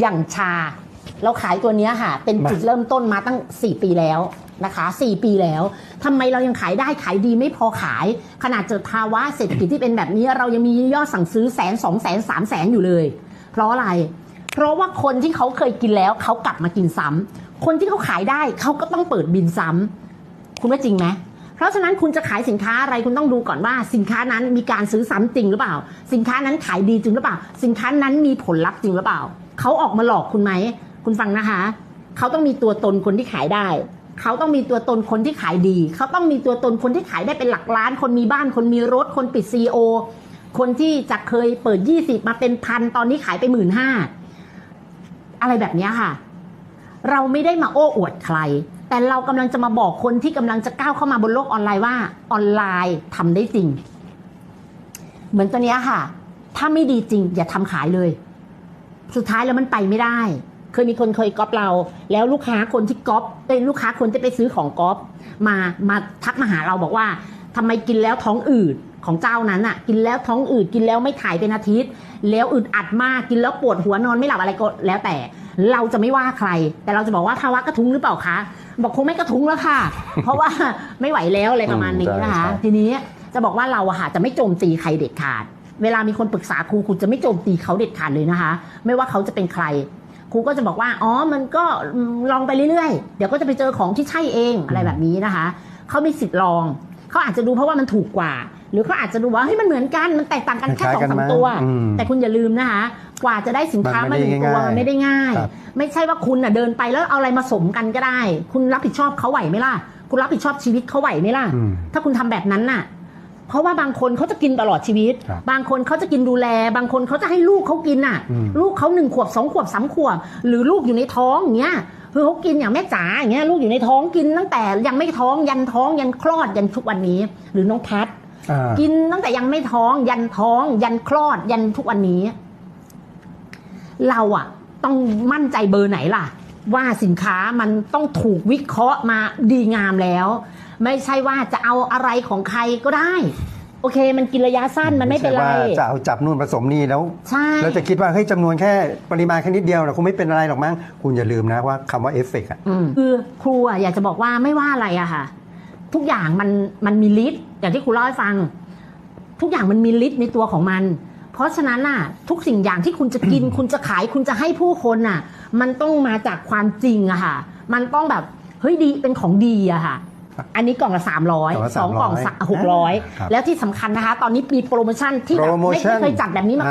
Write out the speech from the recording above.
อย่างชา เราขายตัวเนี้ยค่ะ เป็นมาจุดเริ่มต้นมาตั้ง 4 ปีแล้วนะคะ 4 ปีแล้วทำไมเรายังขายได้ขายดีไม่พอขาย ขนาดเจอภาวะเศรษฐกิจที่เป็นแบบนี้ เรายังมียอดสั่งซื้อแสนสองแสนสามแสนอยู่เลย เพราะอะไร เพราะว่าคนที่เขาเคยกินแล้วเขากลับมากินซ้ำคนที่เขาขายได้เขาก็ต้องเปิดบินซ้ำคุณว่าจริงไหมเพราะฉะนั้นคุณจะขายสินค้าอะไรคุณต้องดูก่อนว่า สินค้านั้นมีการซื้อซ้ำจริงหรือเปล่า สินค้านั้นขายดีจริงหรือเปล่า สินค้านั้นมีผลลัพธ์จริงหรือเปล่า เขาออกมาหลอกคุณไหม คุณฟังนะคะ เขาต้องมีตัวตนคนที่ขายได้ เขาต้องมีตัวตนคนที่ขายดี เขาต้องมีตัวตนคนที่ขายได้เป็นหลักล้าน คนมีบ้าน คนมีรถ คนปิดซีโอ คนที่จากเคยเปิด 20 มาเป็นพัน ตอนนี้ขายไปหมื่นห้า อะไรแบบนี้ค่ะ เราไม่ได้มาโอ้อวดใคร แต่เรากำลังจะมาบอกคนที่กำลังจะก้าวเข้ามาบนโลกออนไลน์ว่าออนไลน์ทำได้จริง เหมือนตัวนี้ค่ะ ถ้าไม่ดีจริง อย่าทำขายเลย สุดท้ายแล้วมันไปไม่ได้ เคยมีคนเคยก๊อปเรา แล้วลูกค้าคนที่ก๊อปเป็นลูกค้าคนที่ไปซื้อของก๊อปมามาทักมาหาเราบอกว่าทำไมกินแล้วท้องอืดของเจ้านั้นอะกินแล้วท้องอืดกินแล้วไม่ถ่ายเป็นอาทิตย์ แล้วอึดอัดมากกินแล้วปวดหัวนอนไม่หลับอะไรก็แล้วแต่ เราจะไม่ว่าใคร แต่เราจะบอกว่าภาวะกระทุ้งหรือเปล่าคะบอกคงไม่กระทุ้งแล้วค่ะ เพราะว่าไม่ไหวแล้วอะไรประมาณนี้นะคะใช่ใช่ทีนี้จะบอกว่าเราอะค่ะจะไม่โจมตีใครเด็ดขาด เวลามีคนปรึกษาครูครูจะไม่โจมตีเขาเด็ดขาดเลยนะคะ ไม่ว่าเขาจะเป็นใคร ครูก็จะบอกว่าอ๋อมันก็อืมลองไปเรื่อยๆ เดี๋ยวก็จะไปเจอของที่ใช่เองอะไรแบบนี้นะคะเขามีสิทธิ์ลองเขาอาจจะดูเพราะว่ามันถูกกว่า หรือเขาอาจจะดูว่าเฮ้ยมันเหมือนกันมันแตกต่างกันแค่คล้ายสองๆกันสามมั้งตัวอืมแต่คุณอย่าลืมนะคะ กว่าจะได้สินค้ามัมานหไม่นึ่งได้ตัวง่ายมันไม่ได้ง่ายครับไม่ใช่ว่าคุณน่ะเดินไปแล้วเอาอะไรมาสมกันก็ได้ คุณรับผิดชอบเขาไหวไหมล่ะ คุณรับผิดชอบชีวิตเขาไหวไหมล่ะอืมถ้าคุณทำแบบนั้นน่ะ เพราะว่าบางคนเขาจะกินตลอดชีวิต ครับบางคนเขาจะกินดูแล บางคนเขาจะให้ลูกเขากินน่ะ อืม ลูกเขาหนึ่งขวบสองขวบสามขวบ หรือลูกอยู่ในท้องอย่างเงี้ยคือเขากินอย่างแม่จ๋าอย่างเงี้ยลูกอยู่ในท้องกินตั้งแต่ยังไม่ท้องยันท้องยันคลอดยันทุกวันนี้ หรือน้องพัด อ่า กินตั้งแต่ยังไม่ท้องยันท้อง ยันคลอดยันทุกวันนี้ เราอะต้องมั่นใจเบอร์ไหนล่ะ ว่าสินค้ามันต้องถูกวิเคราะห์มาดีงามแล้ว ไม่ใช่ว่าจะเอาอะไรของใครก็ได้ โอเค มันกินระยะสั้นมันไม่เป็นไรใช่ว่าจะเอาจับนู่นผสมนี่แล้วใช่เราจะคิดว่าเฮ้ยจำนวนแค่ปริมาณแค่นิดเดียวเราคงไม่เป็นอะไรหรอกมั้งคุณอย่าลืมนะว่าคำว่าเอฟเฟกต์อะอืมคือครูอะอยากจะบอกว่าไม่ว่าอะไรอะค่ะ ทุกอย่างมันมันมีฤทธิ์อย่างที่ครูเล่าให้ฟัง ทุกอย่างมันมีฤทธิ์ในตัวของมัน เพราะฉะนั้นน่ะทุกสิ่งอย่างที่คุณจะกิน คุณจะขายคุณจะให้ผู้คนน่ะ มันต้องมาจากความจริงอะค่ะ มันต้องแบบเฮ้ยดีเป็นของดีอะค่ะ อันนี้กล่องละสามร้อยกล่องละสองกล่อง300หกร้อยครับแล้วที่สำคัญนะคะ ตอนนี้มีโปรโมชั่นที่แบบไม่โปรโมชั่นไม่เคยจัดแบบนี้มา